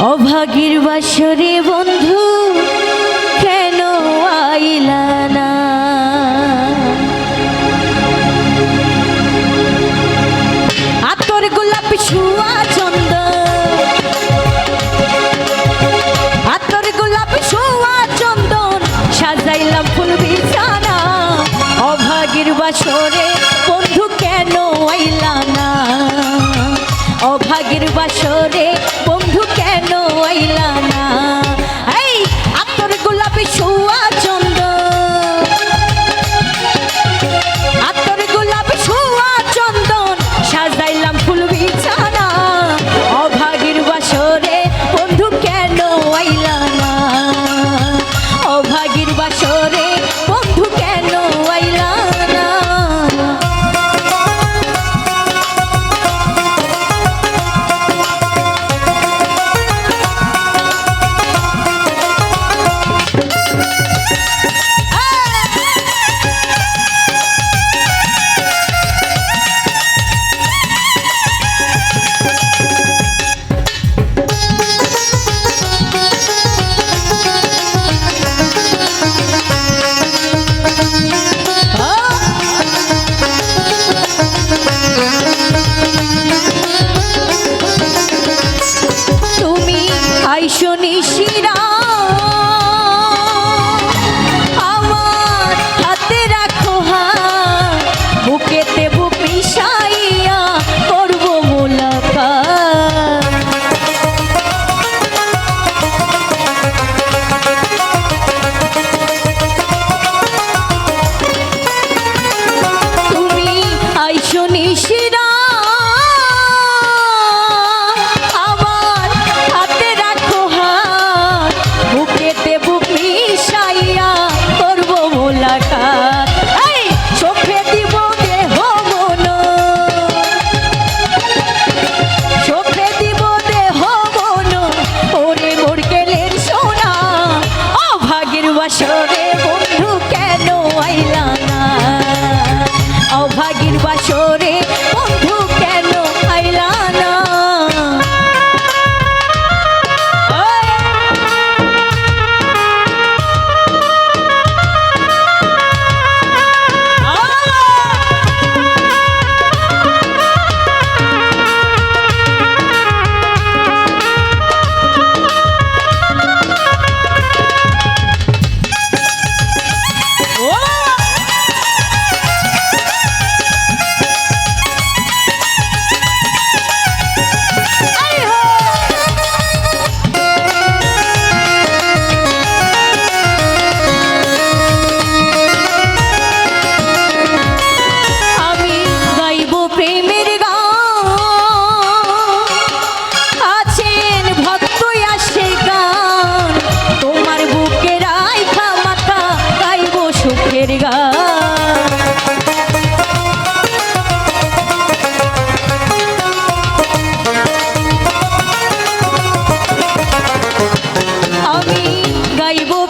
অভাগীর বাসরে বন্ধু, কেন আইলা না? আতর গোলাপ ছুয়া চন্দ। আতর গোলাপ ছুয়া চন্দন, সাজাইলাম ফুল বিছানা। অভাগীর বাসরে বন্ধু, কেন আইলা না? অভাগীর বাসরে হাসরে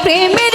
primeiro.